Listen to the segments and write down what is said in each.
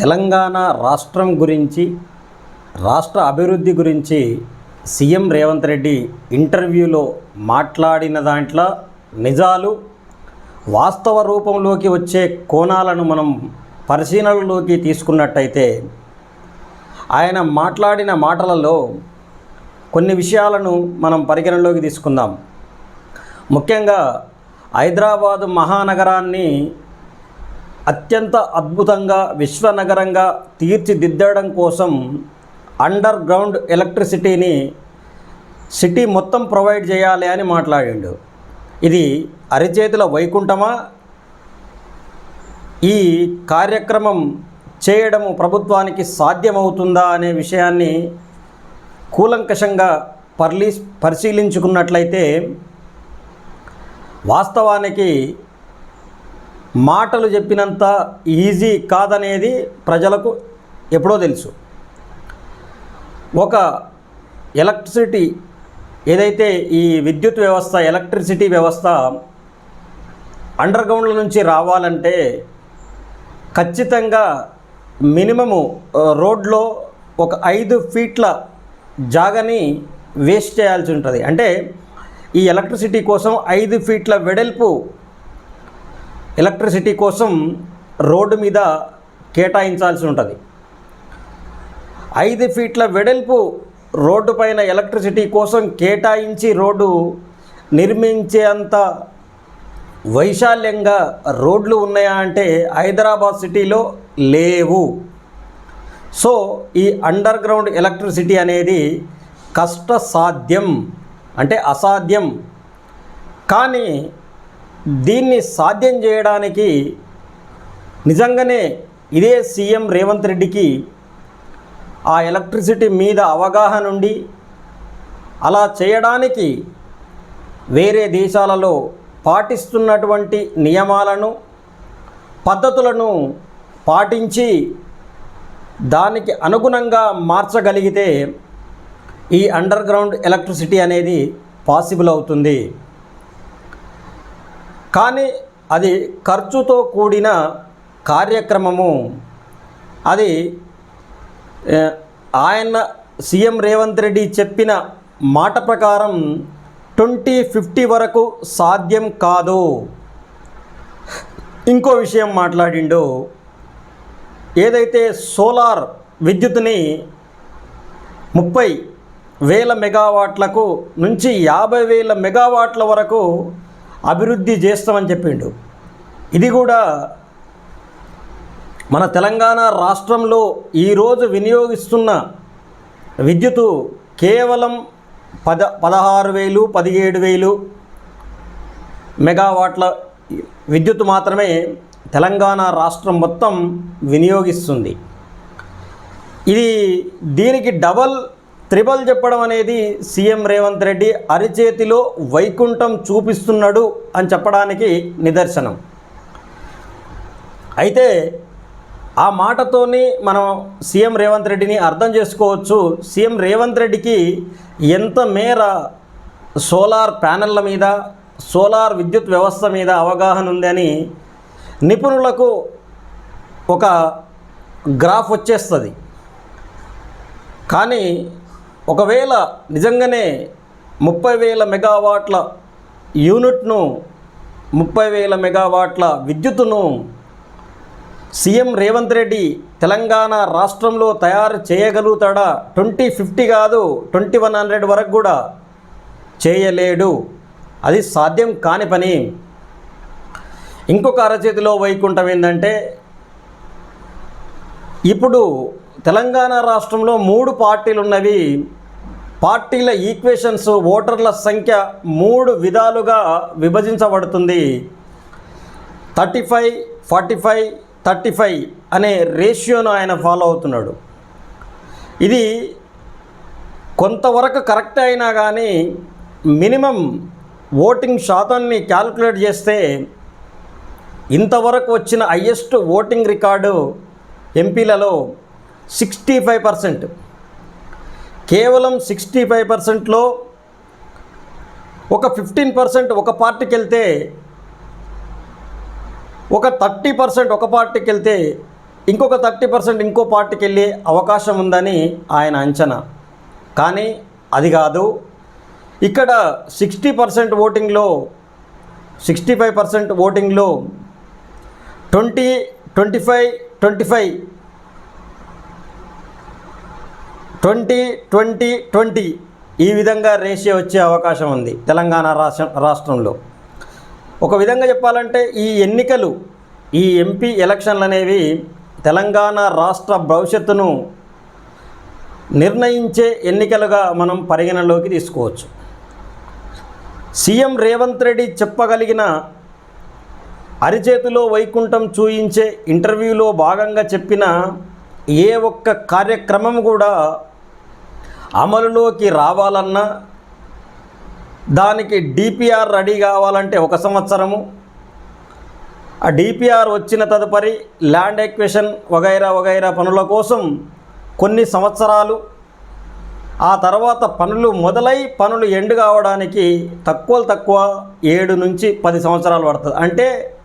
తెలంగాణ రాష్ట్రం గురించి రాష్ట్ర అభివృద్ధి గురించి సీఎం రేవంత్ రెడ్డి ఇంటర్వ్యూలో మాట్లాడిన దాంట్లో నిజాలు వాస్తవ రూపంలోకి వచ్చే కోణాలను మనం పరిశీలనలోకి తీసుకున్నట్టయితే ఆయన మాట్లాడిన మాటలలో కొన్ని విషయాలను మనం పరిగణనలోకి తీసుకుందాం. ముఖ్యంగా హైదరాబాదు మహానగరాన్ని అత్యంత అద్భుతంగా విశ్వనగరంగా తీర్చిదిద్దడం కోసం అండర్ గ్రౌండ్ ఎలక్ట్రిసిటీని సిటీ మొత్తం ప్రొవైడ్ చేయాలి అని మాట్లాడిండు. ఇది అరిచేతుల వైకుంఠమా? ఈ కార్యక్రమం చేయడము ప్రభుత్వానికి సాధ్యమవుతుందా అనే విషయాన్ని కూలంకషంగా పర్లీ పరిశీలించుకున్నట్లయితే వాస్తవానికి మాటలు చెప్పినంత ఈజీ కాదనేది ప్రజలకు ఎప్పుడో తెలుసు. ఒక ఎలక్ట్రిసిటీ ఏదైతే ఈ విద్యుత్ వ్యవస్థ ఎలక్ట్రిసిటీ వ్యవస్థ అండర్ గ్రౌండ్ల నుంచి రావాలంటే ఖచ్చితంగా మినిమము రోడ్లో ఒక ఐదు ఫీట్ల జాగని వేస్ట్ చేయాల్సి ఉంటుంది. అంటే ఈ ఎలక్ట్రిసిటీ కోసం ఐదు ఫీట్ల వెడల్పు ఎలక్ట్రిసిటీ కోసం రోడ్డు మీద కేటాయించాల్సి ఉంటుంది. ఐదు ఫీట్ల వెడల్పు రోడ్డు పైన ఎలక్ట్రిసిటీ కోసం కేటాయించి రోడ్డు నిర్మించేంత వైశాల్యంగా రోడ్లు ఉన్నాయా అంటే హైదరాబాద్ సిటీలో లేవు. సో ఈ అండర్ గ్రౌండ్ ఎలక్ట్రిసిటీ అనేది కష్టసాధ్యం అంటే అసాధ్యం. కానీ దీన్ని సాధ్యం చేయడానికి నిజంగానే ఇదే సీఎం రేవంత్ రెడ్డికి ఆ ఎలక్ట్రిసిటీ మీద అవగాహన ఉండి అలా చేయడానికి వేరే దేశాలలో పాటిస్తున్నటువంటి నియమాలను పద్ధతులను పాటించి దానికి అనుగుణంగా మార్చగలిగితే ఈ అండర్ గ్రౌండ్ ఎలక్ట్రిసిటీ అనేది పాసిబుల్ అవుతుంది. కానీ అది ఖర్చుతో కూడిన కార్యక్రమము. అది ఆయన సీఎం రేవంత్ రెడ్డి చెప్పిన మాట ప్రకారం ట్వంటీ ఫిఫ్టీ వరకు సాధ్యం కాదు. ఇంకో విషయం మాట్లాడిండు. ఏదైతే సోలార్ విద్యుత్ని ముప్పై వేల మెగావాట్లకు నుంచి యాభై వేల మెగావాట్ల వరకు అభివృద్ధి చేస్తామని చెప్పిండు. ఇది కూడా మన తెలంగాణ రాష్ట్రంలో ఈరోజు వినియోగిస్తున్న విద్యుత్ కేవలం పద పదహారు వేలు పదిహేడు వేలు మెగావాట్ల విద్యుత్ మాత్రమే తెలంగాణ రాష్ట్రం మొత్తం వినియోగిస్తుంది. ఇది దీనికి డబల్ త్రిబల్ చెప్పడం అనేది సీఎం రేవంత్ రెడ్డి అరిచేతిలో వైకుంఠం చూపిస్తున్నాడు అని చెప్పడానికి నిదర్శనం. అయితే ఆ మాటతోని మనం సీఎం రేవంత్ రెడ్డిని అర్థం చేసుకోవచ్చు. సీఎం రేవంత్ రెడ్డికి ఎంత మేర సోలార్ ప్యానెళ్ళ మీద సోలార్ విద్యుత్ వ్యవస్థ మీద అవగాహన ఉందని నిపుణులకు ఒక గ్రాఫ్ వచ్చేస్తుంది. కానీ ఒకవేళ నిజంగానే ముప్పై వేల మెగావాట్ల యూనిట్ను ముప్పై వేల మెగావాట్ల విద్యుత్తును సీఎం రేవంత్ రెడ్డి తెలంగాణ రాష్ట్రంలో తయారు చేయగలుగుతాడా? ట్వంటీ ఫిఫ్టీ కాదు ట్వంటీ వన్ హండ్రెడ్ వరకు కూడా చేయలేడు. అది సాధ్యం కాని పని. ఇంకొక అరచేతిలో వైకుంఠం ఏంటంటే ఇప్పుడు తెలంగాణ రాష్ట్రంలో మూడు పార్టీలు ఉన్నవి పార్టీల ఈక్వేషన్స్ ఓటర్ల సంఖ్య మూడు విధాలుగా విభజించబడుతుంది. Thirty five forty five thirty five అనే రేషియోను ఆయన ఫాలో అవుతున్నాడు. ఇది కొంతవరకు కరెక్ట్ అయినా కానీ మినిమం ఓటింగ్ శాతాన్ని క్యాల్కులేట్ చేస్తే ఇంతవరకు వచ్చిన హయ్యెస్ట్ ఓటింగ్ రికార్డు ఎంపీలలో సిక్స్టీ ఫైవ్ పర్సెంట్. కేవలం సిక్స్టీ ఫైవ్ పర్సెంట్లో ఒక ఫిఫ్టీన్ పర్సెంట్ ఒక పార్టీకి వెళ్తే ఒక థర్టీ పర్సెంట్ ఒక పార్టీకి వెళ్తే ఇంకొక థర్టీ పర్సెంట్ ఇంకో పార్టీకి వెళ్ళే అవకాశం ఉందని ఆయన అంచనా. కానీ అది కాదు. ఇక్కడ సిక్స్టీ పర్సెంట్ ఓటింగ్లో సిక్స్టీ ఫైవ్ పర్సెంట్ ఓటింగ్లో twenty twenty five twenty five twenty twenty twenty ఈ విధంగా రేషియో వచ్చే అవకాశం ఉంది తెలంగాణ రాష్ట్ర రాష్ట్రంలో. ఒక విధంగా చెప్పాలంటే ఈ ఎన్నికలు ఈ ఎంపీ ఎలక్షన్లు అనేవి తెలంగాణ రాష్ట్ర భవిష్యత్తును నిర్ణయించే ఎన్నికలుగా మనం పరిగణలోకి తీసుకోవచ్చు. సీఎం రేవంత్ రెడ్డి చెప్పగలిగిన అరిచేతిలో వైకుంఠం చూయించే ఇంటర్వ్యూలో భాగంగా చెప్పిన ఏ ఒక్క కార్యక్రమం కూడా అమలులోకి రావాలన్నా దానికి డిపిఆర్ రెడీ కావాలంటే ఒక సంవత్సరము. ఆ డిపిఆర్ వచ్చిన తదుపరి ల్యాండ్ ఎక్వేషన్ వగైరా వగైరా పనుల కోసం కొన్ని సంవత్సరాలు. ఆ తర్వాత పనులు మొదలై పనులు ఎండు కావడానికి తక్కువ తక్కువ ఏడు నుంచి పది సంవత్సరాలు పడుతుంది. అంటే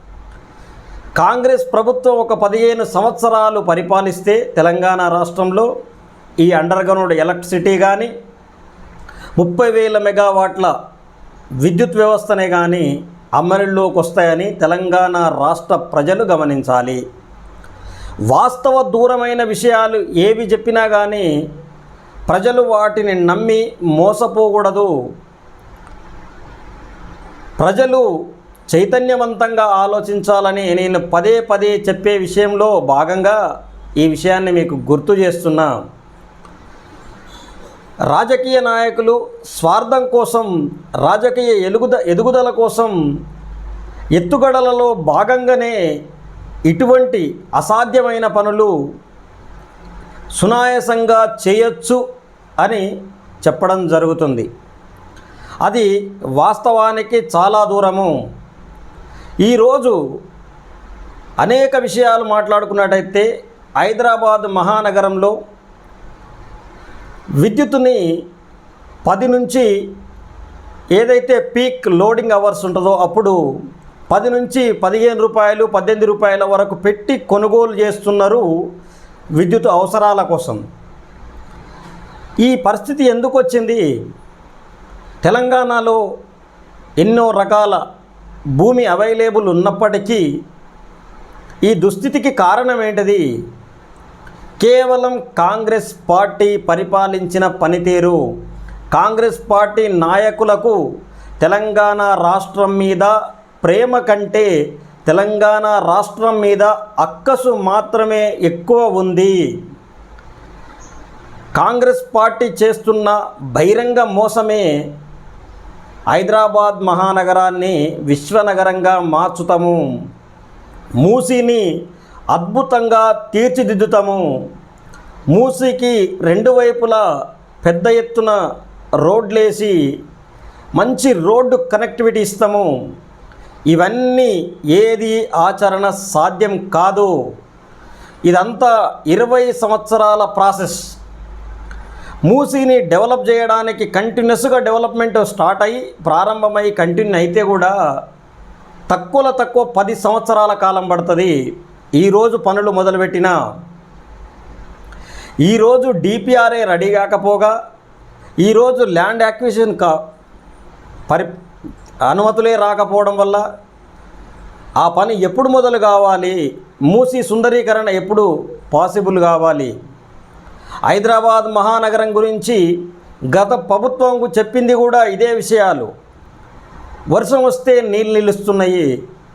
కాంగ్రెస్ ప్రభుత్వం ఒక పదిహేను సంవత్సరాలు పరిపాలిస్తే తెలంగాణ రాష్ట్రంలో ఈ అండర్ గ్రౌండ్ ఎలక్ట్రిసిటీ కానీ ముప్పై వేల మెగావాట్ల విద్యుత్ వ్యవస్థనే కానీ అమలులోకి వస్తాయని తెలంగాణ రాష్ట్ర ప్రజలు గమనించాలి. వాస్తవ దూరమైన విషయాలు ఏవి చెప్పినా కానీ ప్రజలు వాటిని నమ్మి మోసపోకూడదు. ప్రజలు చైతన్యవంతంగా ఆలోచించాలని నేను పదే పదే చెప్పే విషయంలో భాగంగా ఈ విషయాన్ని మీకు గుర్తు చేస్తున్నా. రాజకీయ నాయకులు స్వార్థం కోసం రాజకీయ ఎలుగుద ఎదుగుదల కోసం ఎత్తుగడలలో భాగంగానే ఇటువంటి అసాధ్యమైన పనులు సునాయాసంగా చేయొచ్చు అని చెప్పడం జరుగుతుంది. అది వాస్తవానికి చాలా దూరము. ఈరోజు అనేక విషయాలు మాట్లాడుకున్నట్టయితే హైదరాబాద్ మహానగరంలో విద్యుత్తుని పది నుంచి ఏదైతే పీక్ లోడింగ్ అవర్స్ ఉంటుందో అప్పుడు పది నుంచి పదిహేను రూపాయలు పద్దెనిమిది రూపాయల వరకు పెట్టి కొనుగోలు చేస్తున్నారు విద్యుత్ అవసరాల కోసం. ఈ పరిస్థితి ఎందుకు వచ్చింది? తెలంగాణలో ఎన్నో రకాల భూమి అవైలబుల్ ఉన్నప్పటికీ ఈ దుస్థితికి కారణం ఏంటిది? కేవలం కాంగ్రెస్ పార్టీ పరిపాలించిన పనితీరు. కాంగ్రెస్ పార్టీ నాయకులకు తెలంగాణ రాష్ట్రం మీద ప్రేమ కంటే తెలంగాణ రాష్ట్రం మీద అక్కసు మాత్రమే ఎక్కువ ఉంది. కాంగ్రెస్ పార్టీ చేస్తున్న బహిరంగ మోసమే హైదరాబాద్ మహానగరాన్ని విశ్వనగరంగా మార్చుతాము. మూసీని అద్భుతంగా తీర్చిదిద్దుతాము. మూసీకి రెండు వైపులా పెద్ద ఎత్తున రోడ్లేసి మంచి రోడ్డు కనెక్టివిటీ ఇస్తాము. ఇవన్నీ ఏది ఆచరణ సాధ్యం కాదు. ఇదంతా ఇరవై సంవత్సరాల ప్రాసెస్. మూసీని డెవలప్ చేయడానికి కంటిన్యూస్గా డెవలప్మెంట్ స్టార్ట్ అయ్యి ప్రారంభమై కంటిన్యూ అయితే కూడా తక్కువలో తక్కువ పది సంవత్సరాల కాలం పడుతుంది. ఈరోజు పనులు మొదలుపెట్టిన? ఈరోజు డిపిఆర్ఏ రెడీ కాకపోగా ఈరోజు ల్యాండ్ యాక్విజిషన్ కా పరి అనుమతులే రాకపోవడం వల్ల ఆ పని ఎప్పుడు మొదలు కావాలి? మూసి సుందరీకరణ ఎప్పుడు పాసిబుల్ కావాలి? హైదరాబాద్ మహానగరం గురించి గత ప్రభుత్వం చెప్పింది కూడా ఇదే విషయాలు. వర్షం వస్తే నీళ్ళు నిలుస్తున్నాయి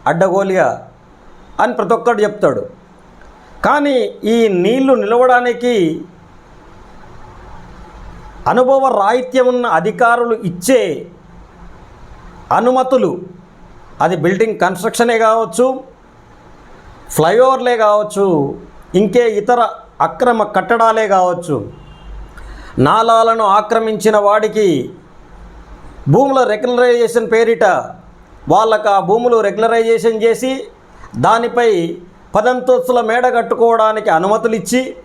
అడ్డగోలుగా. అని ప్రతి ఒక్కడు చెప్తాడు. కానీ ఈ నీళ్ళు నిలవడానికి అనుభవ రాహిత్యం ఉన్న అధికారులు ఇచ్చే అనుమతులు అది బిల్డింగ్ కన్స్ట్రక్షనే కావచ్చు ఫ్లైఓవర్లే కావచ్చు ఇంకే ఇతర అక్రమ కట్టడాలే కావచ్చు నాలాలను ఆక్రమించిన వాడికి భూముల రెగ్యులరైజేషన్ పేరిట వాళ్ళకు ఆ భూములు రెగ్యులరైజేషన్ చేసి దానిపై పదంతస్తుల మేడ కట్టుకోవడానికి అనుమతులు ఇచ్చి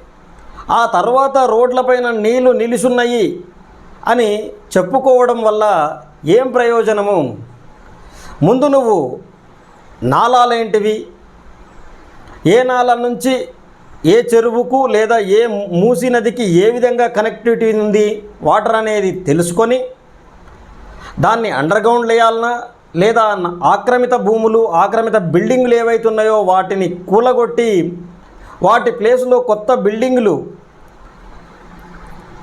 ఆ తర్వాత రోడ్లపైన నీళ్ళు నిలుసున్నాయి అని చెప్పుకోవడం వల్ల ఏం ప్రయోజనము? ముందు నువ్వు నాలాలేంటివి ఏ నాల నుంచి ఏ చెరువుకు లేదా ఏ మూసి నదికి ఏ విధంగా కనెక్టివిటీ ఉంది? వాటర్ అనేది తెలుసుకొని దాన్ని అండర్ గ్రౌండ్ లేదా ఆక్రమిత భూములు ఆక్రమిత బిల్డింగులు ఏవైతున్నాయో వాటిని కూలగొట్టి వాటి ప్లేస్లో కొత్త బిల్డింగులు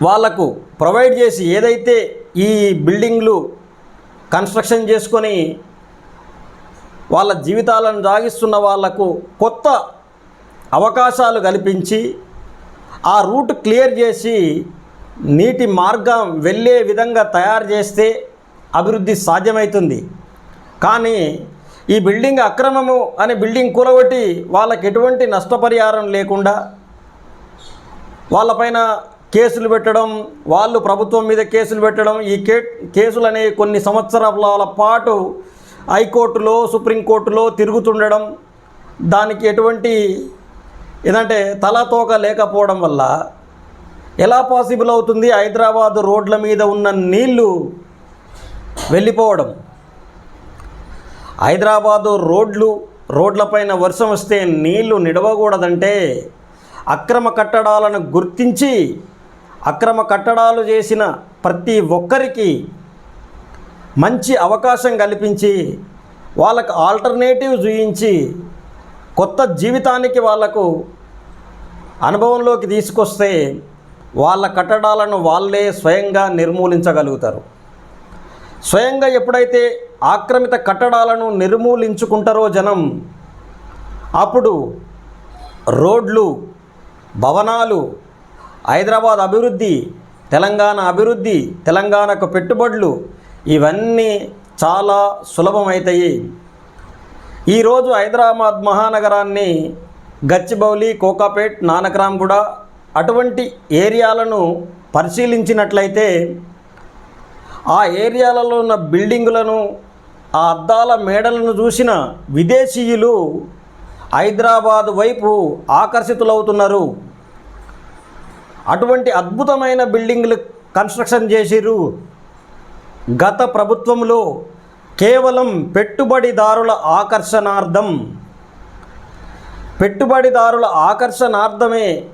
వాళ్ళకు ప్రొవైడ్ చేసి ఏదైతే ఈ బిల్డింగ్లు కన్స్ట్రక్షన్ చేసుకొని వాళ్ళ జీవితాలను సాగిస్తున్న వాళ్ళకు కొత్త అవకాశాలు కల్పించి ఆ రూట్ క్లియర్ చేసి నీటి మార్గం వెళ్ళే విధంగా తయారు చేస్తే అభివృద్ధి సాధ్యమవుతుంది. కానీ ఈ బిల్డింగ్ అక్రమము అనే బిల్డింగ్ కూలగొట్టి వాళ్ళకి ఎటువంటి నష్టపరిహారం లేకుండా వాళ్ళపైన కేసులు పెట్టడం వాళ్ళు ప్రభుత్వం మీద కేసులు పెట్టడం ఈ కే కేసులు అనేవి కొన్ని సంవత్సరాల పాటు హైకోర్టులో సుప్రీంకోర్టులో తిరుగుతుండడం దానికి ఎటువంటి ఏదంటే తలాతోక లేకపోవడం వల్ల ఎలా పాసిబుల్ అవుతుంది హైదరాబాద్ రోడ్ల మీద ఉన్న నీళ్ళు వెళ్ళిపోవడం? హైదరాబాదు రోడ్లు రోడ్లపైన వర్షం వస్తే నీళ్ళు నిడవకూడదంటే అక్రమ కట్టడాలను గుర్తించి అక్రమ కట్టడాలు చేసిన ప్రతి ఒక్కరికి మంచి అవకాశం కల్పించి వాళ్ళకు ఆల్టర్నేటివ్ చూయించి కొత్త జీవితానికి వాళ్ళకు అనుభవంలోకి తీసుకొస్తే వాళ్ళ కట్టడాలను వాళ్ళే స్వయంగా నిర్మూలించగలుగుతారు. స్వయంగా ఎప్పుడైతే ఆక్రమిత కట్టడాలను నిర్మూలించుకుంటారో జనం అప్పుడు రోడ్లు భవనాలు హైదరాబాద్ అభివృద్ధి తెలంగాణ అభివృద్ధి తెలంగాణకు పెట్టుబడులు ఇవన్నీ చాలా సులభమవుతాయి ఈరోజు హైదరాబాద్ మహానగరాన్ని గచ్చిబౌలి కోకాపేట్ నానక్రామ్గూడ అటువంటి ఏరియాలను పరిశీలించినట్లయితే ఆ ఏరియాలలో ఉన్న బిల్డింగులను ఆ అద్దాల మేడలను చూసిన విదేశీయులు హైదరాబాద్ వైపు ఆకర్షితులవుతున్నారు. అటువంటి అద్భుతమైన బిల్డింగ్లు కన్స్ట్రక్షన్ చేసిర్రు. గత ప్రభుత్వంలో కేవలం పెట్టుబడిదారుల ఆకర్షణార్థం. పెట్టుబడిదారుల ఆకర్షణార్థమే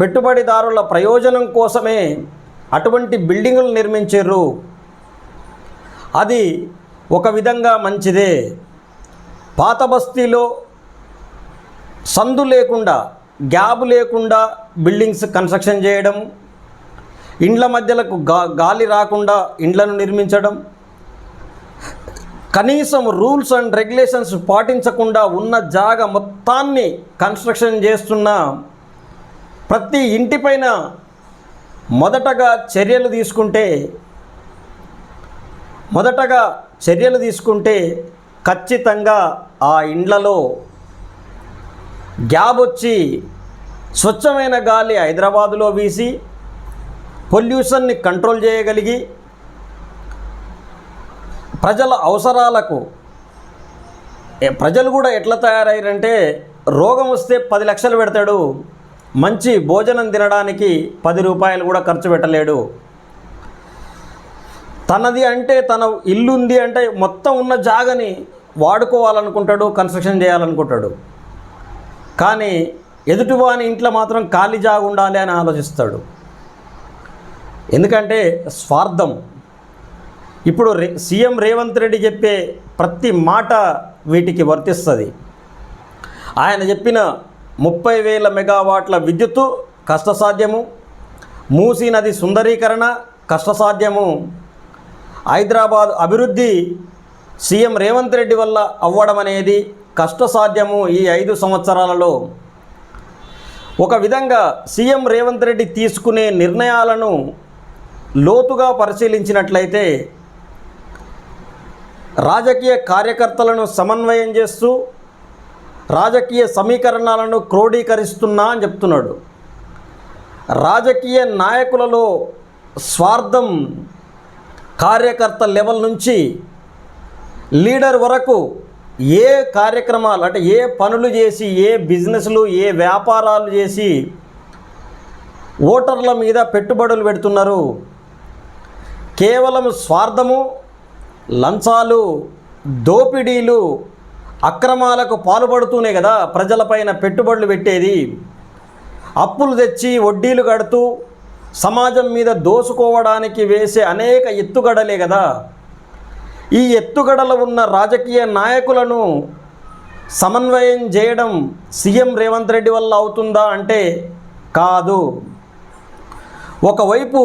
పెట్టుబడిదారుల ప్రయోజనం కోసమే అటువంటి బిల్డింగులు నిర్మించారు అది ఒక విధంగా మంచిదే. పాత బస్తీలో సందు లేకుండా గ్యాబ్ లేకుండా బిల్డింగ్స్ కన్స్ట్రక్షన్ చేయడం ఇండ్ల మధ్యలకు గా గాలి రాకుండా ఇండ్లను నిర్మించడం కనీసం రూల్స్ అండ్ రెగ్యులేషన్స్ పాటించకుండా ఉన్న జాగ మొత్తాన్ని కన్స్ట్రక్షన్ చేస్తున్న ప్రతి ఇంటిపైన మొదటగా చర్యలు తీసుకుంటే మొదటగా చర్యలు తీసుకుంటే ఖచ్చితంగా ఆ ఇండ్లలో గ్యాబ్ వచ్చి స్వచ్ఛమైన గాలి హైదరాబాదులో వీసి పొల్యూషన్ని కంట్రోల్ చేయగలిగి ప్రజల అవసరాలకు ప్రజలు కూడా ఎట్లా తయారయ్యారంటే రోగం వస్తే పది లక్షలు పెడతాడు. మంచి భోజనం తినడానికి పది రూపాయలు కూడా ఖర్చు పెట్టలేడు. తనది అంటే తన ఇల్లు ఉంది అంటే మొత్తం ఉన్న జాగని వాడుకోవాలనుకుంటాడు కన్స్ట్రక్షన్ చేయాలనుకుంటాడు. కానీ ఎదుటివాని ఇంట్లో మాత్రం ఖాళీ జాగ ఉండాలి అని ఆలోచిస్తాడు. ఎందుకంటే స్వార్థం. ఇప్పుడు రే సీఎం రేవంత్ రెడ్డి చెప్పే ప్రతి మాట వీటికి వర్తిస్తుంది. ఆయన చెప్పిన ముప్పై వేల మెగావాట్ల విద్యుత్తు కష్టసాధ్యము. మూసీ నది సుందరీకరణ కష్టసాధ్యము. హైదరాబాద్ అభివృద్ధి సీఎం రేవంత్ రెడ్డి వల్ల అవ్వడం అనేది కష్టసాధ్యము ఈ ఐదు సంవత్సరాలలో. ఒక విధంగా సీఎం రేవంత్ రెడ్డి తీసుకునే నిర్ణయాలను లోతుగా పరిశీలించినట్లయితే రాజకీయ కార్యకర్తలను సమన్వయం చేస్తూ రాజకీయ సమీకరణాలను క్రోడీకరిస్తున్నా అని చెప్తున్నాడు. రాజకీయ నాయకులలో స్వార్థం కార్యకర్త లెవెల్ నుంచి లీడర్ వరకు ఏ కార్యక్రమాలు అంటే ఏ పనులు చేసి ఏ బిజినెస్లు ఏ వ్యాపారాలు చేసి ఓటర్ల మీద పెట్టుబడులు పెడుతున్నారు. కేవలం స్వార్థము లంచాలు దోపిడీలు అక్రమాలకు పాల్పడుతూనే కదా ప్రజలపైన పెట్టుబడులు పెట్టేది. అప్పులు తెచ్చి వడ్డీలు కడుతూ సమాజం మీద దోసుకోవడానికి వేసే అనేక ఎత్తుగడలే కదా. ఈ ఎత్తుగడలు ఉన్న రాజకీయ నాయకులను సమన్వయం చేయడం సీఎం రేవంత్ రెడ్డి వల్ల అవుతుందా అంటే కాదు. ఒకవైపు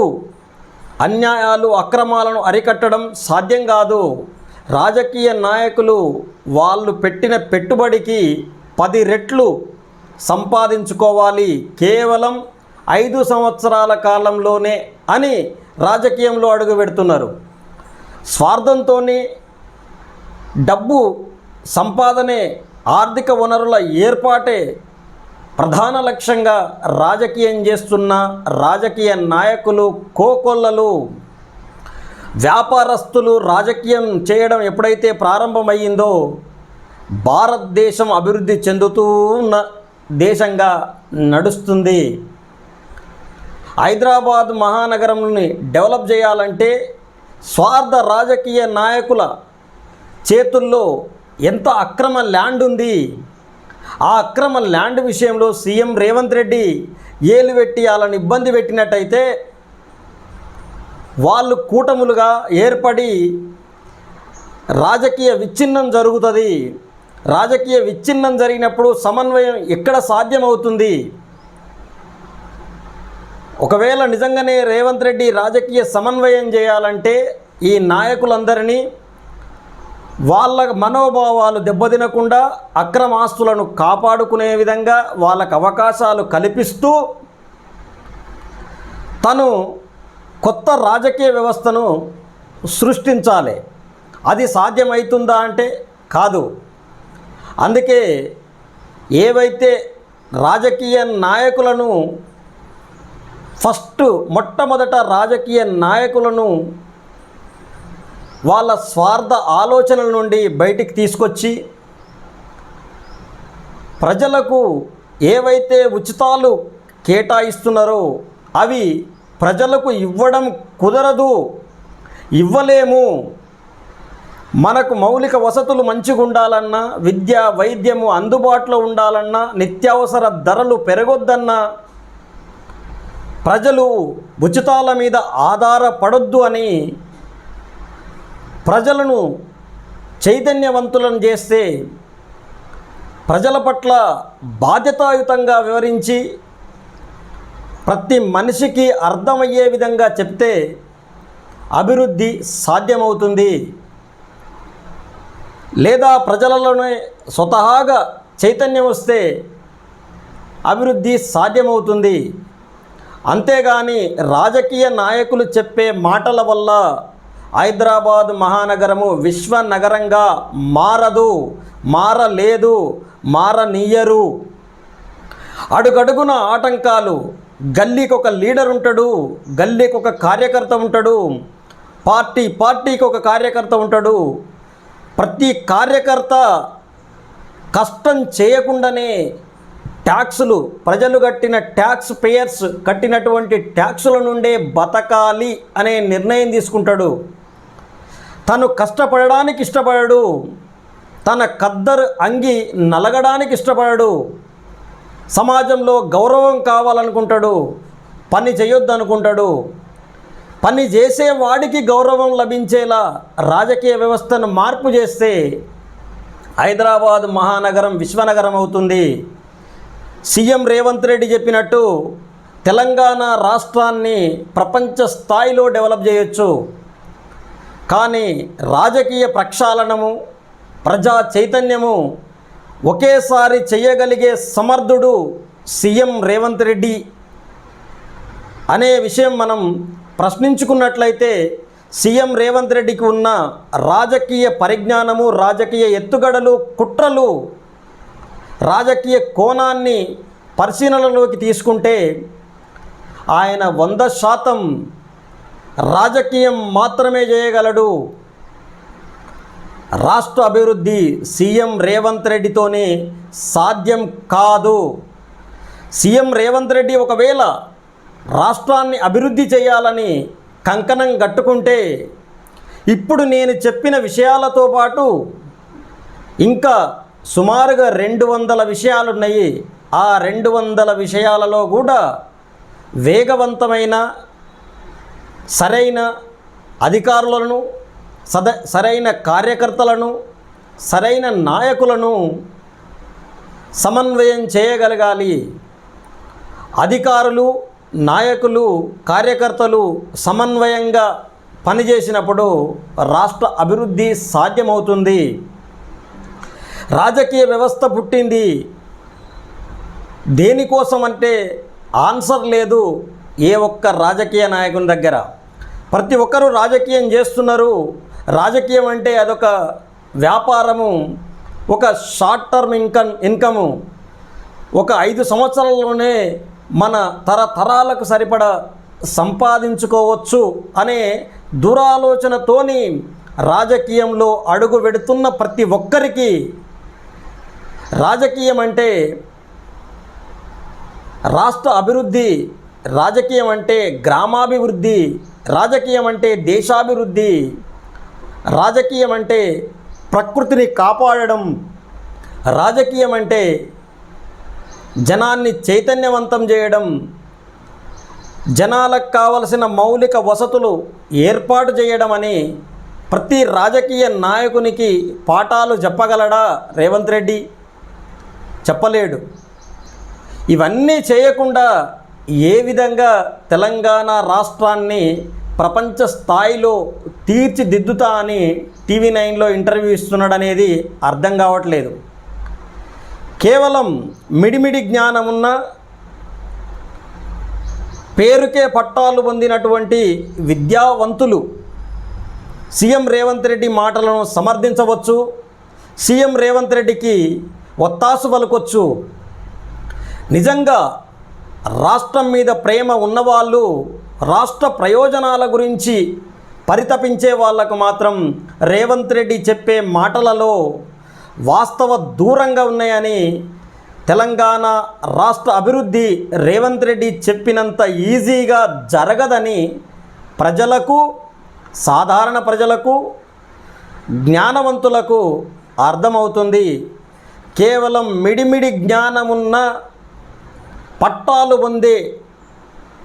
అన్యాయాలు అక్రమాలను అరికట్టడం సాధ్యం కాదు. రాజకీయ నాయకులు వాళ్ళు పెట్టిన పెట్టుబడికి పది రెట్లు సంపాదించుకోవాలి కేవలం ఐదు సంవత్సరాల కాలంలోనే అని రాజకీయంలో అడుగు పెడుతున్నారు. స్వార్థంతోనే డబ్బు సంపాదనే ఆర్థిక వనరుల ఏర్పాటే ప్రధాన లక్ష్యంగా రాజకీయం చేస్తున్న రాజకీయ నాయకులు కోకొల్లలు. వ్యాపారస్తులు రాజకీయం చేయడం ఎప్పుడైతే ప్రారంభమయ్యిందో భారతదేశం అభివృద్ధి చెందుతూ ఉన్న దేశంగా నడుస్తుంది. హైదరాబాద్ మహానగరంని డెవలప్ చేయాలంటే స్వార్థ రాజకీయ నాయకుల చేతుల్లో ఎంత అక్రమ ల్యాండ్ ఉంది? ఆ అక్రమ ల్యాండ్ విషయంలో సీఎం రేవంత్ రెడ్డి ఏలు పెట్టి వాళ్ళని ఇబ్బంది పెట్టినట్టయితే వాళ్ళు కూటములుగా ఏర్పడి రాజకీయ విచ్ఛిన్నం జరుగుతుంది. రాజకీయ విచ్ఛిన్నం జరిగినప్పుడు సమన్వయం ఎక్కడ సాధ్యమవుతుంది? ఒకవేళ నిజంగానే రేవంత్ రెడ్డి రాజకీయ సమన్వయం చేయాలంటే ఈ నాయకులందరినీ వాళ్ళ మనోభావాలు దెబ్బతినకుండా అక్రమాస్తులను కాపాడుకునే విధంగా వాళ్ళకు అవకాశాలు కల్పిస్తూ తను కొత్త రాజకీయ వ్యవస్థను సృష్టించాలి. అది సాధ్యమవుతుందా అంటే కాదు. అందుకే ఏవైతే రాజకీయ నాయకులను ఫస్ట్ మొట్టమొదట రాజకీయ నాయకులను వాళ్ళ స్వార్థ ఆలోచనల నుండి బయటికి తీసుకొచ్చి ప్రజలకు ఏవైతే ఉచితాలు కేటాయిస్తున్నారో అవి ప్రజలకు ఇవ్వడం కుదరదు. ఇవ్వలేము. మనకు మౌలిక వసతులు మంచిగా ఉండాలన్నా విద్య వైద్యము అందుబాటులో ఉండాలన్నా నిత్యావసర ధరలు పెరగొద్దన్నా ప్రజలు ఉచితాల మీద ఆధారపడొద్దు అని ప్రజలను చైతన్యవంతులను చేస్తే ప్రజల పట్ల బాధ్యతాయుతంగా వివరించి ప్రతి మనిషికి అర్థమయ్యే విధంగా చెప్తే అభివృద్ధి సాధ్యమవుతుంది. లేదా ప్రజలలోనే స్వతహాగా చైతన్యం వస్తే అభివృద్ధి సాధ్యమవుతుంది. అంతేగాని రాజకీయ నాయకులు చెప్పే మాటల వల్ల హైదరాబాద్ మహానగరము విశ్వ నగరంగా మారదు మారలేదు మారనీయరు. అడుగడుగున ఆటంకాలు గల్లీకి ఒక లీడర్ ఉంటాడు గల్లీకి ఒక కార్యకర్త ఉంటాడు పార్టీ పార్టీకి ఒక కార్యకర్త ఉంటాడు. ప్రతి కార్యకర్త కష్టం చేయకుండానే ట్యాక్సులు ప్రజలు కట్టిన ట్యాక్స్ పేయర్స్ కట్టినటువంటి ట్యాక్సుల నుండే బతకాలి అనే నిర్ణయం తీసుకుంటాడు. తను కష్టపడడానికి ఇష్టపడడు తన కద్దరు అంగి నలగడానికి ఇష్టపడడు. సమాజంలో గౌరవం కావాలనుకుంటాడు పని చేయొద్దు అనుకుంటాడు పని చేసే వాడికి గౌరవం లభించేలా రాజకీయ వ్యవస్థను మార్పు చేస్తే హైదరాబాద్ మహానగరం విశ్వనగరం అవుతుంది. సీఎం రేవంత్ రెడ్డి చెప్పినట్టు తెలంగాణ రాష్ట్రాన్ని ప్రపంచ స్థాయిలో డెవలప్ చేయొచ్చు. కానీ రాజకీయ ప్రక్షాళనము ప్రజా చైతన్యము ఒకేసారి చేయగలిగే సమర్థుడు సీఎం రేవంత్ రెడ్డి అనే విషయం మనం ప్రశ్నించుకున్నట్లయితే సీఎం రేవంత్ రెడ్డికి ఉన్న రాజకీయ పరిజ్ఞానము రాజకీయ ఎత్తుగడలు కుట్రలు రాజకీయ కోణాన్ని పరిశీలనలోకి తీసుకుంటే ఆయన వంద శాతం రాజకీయం మాత్రమే చేయగలడు. రాష్ట్ర అభివృద్ధి సీఎం రేవంత్ రెడ్డితోనే సాధ్యం కాదు. సీఎం రేవంత్ రెడ్డి ఒకవేళ రాష్ట్రాన్ని అభివృద్ధి చేయాలని కంకణం కట్టుకుంటే ఇప్పుడు నేను చెప్పిన విషయాలతో పాటు ఇంకా సుమారుగా రెండు వందల విషయాలున్నాయి. ఆ రెండు వందల విషయాలలో కూడా వేగవంతమైన సరైన అధికారులను సద సరైన కార్యకర్తలను సరైన నాయకులను సమన్వయం చేయగలగాలి. అధికారులు నాయకులు కార్యకర్తలు సమన్వయంగా పనిచేసినప్పుడు రాష్ట్ర అభివృద్ధి సాధ్యమవుతుంది. రాజకీయ వ్యవస్థ పుట్టింది. దేనికోసం అంటే ఆన్సర్ లేదు ఏ ఒక్క రాజకీయ నాయకుని దగ్గర. ప్రతి ఒక్కరూ రాజకీయం చేస్తున్నారు. రాజకీయం అంటే అదొక వ్యాపారము ఒక షార్ట్ టర్మ్ ఇన్కమ్ ఇన్కము ఒక ఐదు సంవత్సరాల్లోనే మన తరతరాలకు సరిపడ సంపాదించుకోవచ్చు అనే దురాలోచనతోని రాజకీయంలో అడుగు పెడుతున్న ప్రతి ఒక్కరికి రాజకీయం అంటే రాష్ట్ర అభివృద్ధి రాజకీయం అంటే గ్రామాభివృద్ధి రాజకీయం అంటే దేశాభివృద్ధి రాజకీయం అంటే ప్రకృతిని కాపాడడం రాజకీయం అంటే జనాన్ని చైతన్యవంతం చేయడం జనాలకు కావలసిన మౌలిక వసతులు ఏర్పాటు చేయడం అని ప్రతి రాజకీయ నాయకునికి పాఠాలు చెప్పగలడా రేవంత్ రెడ్డి? చెప్పలేడు. ఇవన్నీ చేయకుండా ఏ విధంగా తెలంగాణ రాష్ట్రాన్ని ప్రపంచ స్థాయిలో తీర్చిదిద్దుతా అని టీవీ నైన్లో ఇంటర్వ్యూ ఇస్తున్నాడనేది అర్థం కావట్లేదు. కేవలం మిడిమిడి జ్ఞానం ఉన్న పేరుకే పట్టాలు పొందినటువంటి విద్యావంతులు సీఎం రేవంత్ రెడ్డి మాటలను సమర్థించవచ్చు సీఎం రేవంత్ రెడ్డికి ఒత్తాసు పలుకొచ్చు. నిజంగా రాష్ట్రం మీద ప్రేమ ఉన్నవాళ్ళు రాష్ట్ర ప్రయోజనాల గురించి పరితపించే వాళ్ళకు మాత్రం రేవంత్ రెడ్డి చెప్పే మాటలలో వాస్తవ దూరంగా ఉన్నాయని తెలంగాణ రాష్ట్ర అభివృద్ధి రేవంత్ రెడ్డి చెప్పినంత ఈజీగా జరగదని ప్రజలకు సాధారణ ప్రజలకు జ్ఞానవంతులకు అర్థమవుతుంది. కేవలం మిడిమిడి జ్ఞానమున్న పట్టాలు పొందే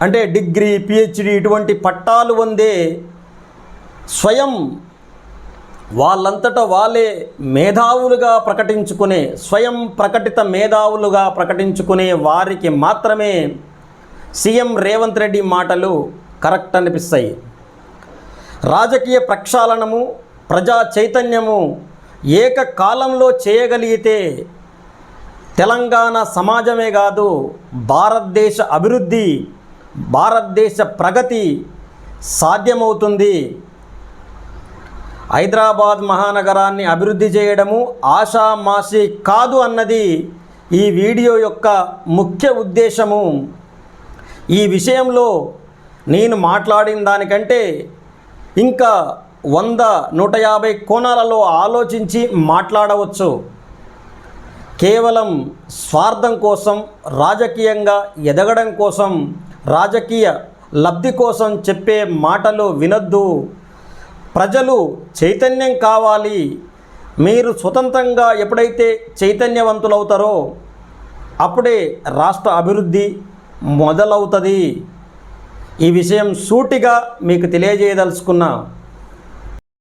అంటే డిగ్రీ పిహెచ్డి ఇటువంటి పట్టాలు పొందే స్వయం వాళ్ళంతటా వాళ్ళే మేధావులుగా ప్రకటించుకునే స్వయం ప్రకటిత మేధావులుగా ప్రకటించుకునే వారికి మాత్రమే సీఎం రేవంత్ రెడ్డి మాటలు కరెక్ట్ అనిపిస్తాయి. రాజకీయ ప్రక్షాళనము ప్రజా చైతన్యము ఏకకాలంలో చేయగలిగితే తెలంగాణ సమాజమే కాదు భారతదేశ అభివృద్ధి భారతదేశ ప్రగతి సాధ్యమవుతుంది. హైదరాబాద్ మహానగరాన్ని అభివృద్ధి చేయడము ఆషామాషి కాదు అన్నది ఈ వీడియో యొక్క ముఖ్య ఉద్దేశము. ఈ విషయంలో నేను మాట్లాడిన దానికంటే ఇంకా వంద నూట యాభై కోణాలలో ఆలోచించి మాట్లాడవచ్చు. కేవలం స్వార్థం కోసం రాజకీయంగా ఎదగడం కోసం రాజకీయ లబ్ధి కోసం చెప్పే మాటలు వినొద్దు. ప్రజలు చైతన్యం కావాలి. మీరు స్వతంత్రంగా ఎప్పుడైతే చైతన్యవంతులవుతారో అప్పుడే రాష్ట్ర అభివృద్ధి మొదలవుతుంది. ఈ విషయం సూటిగా మీకు తెలియజేయదలుచుకున్నా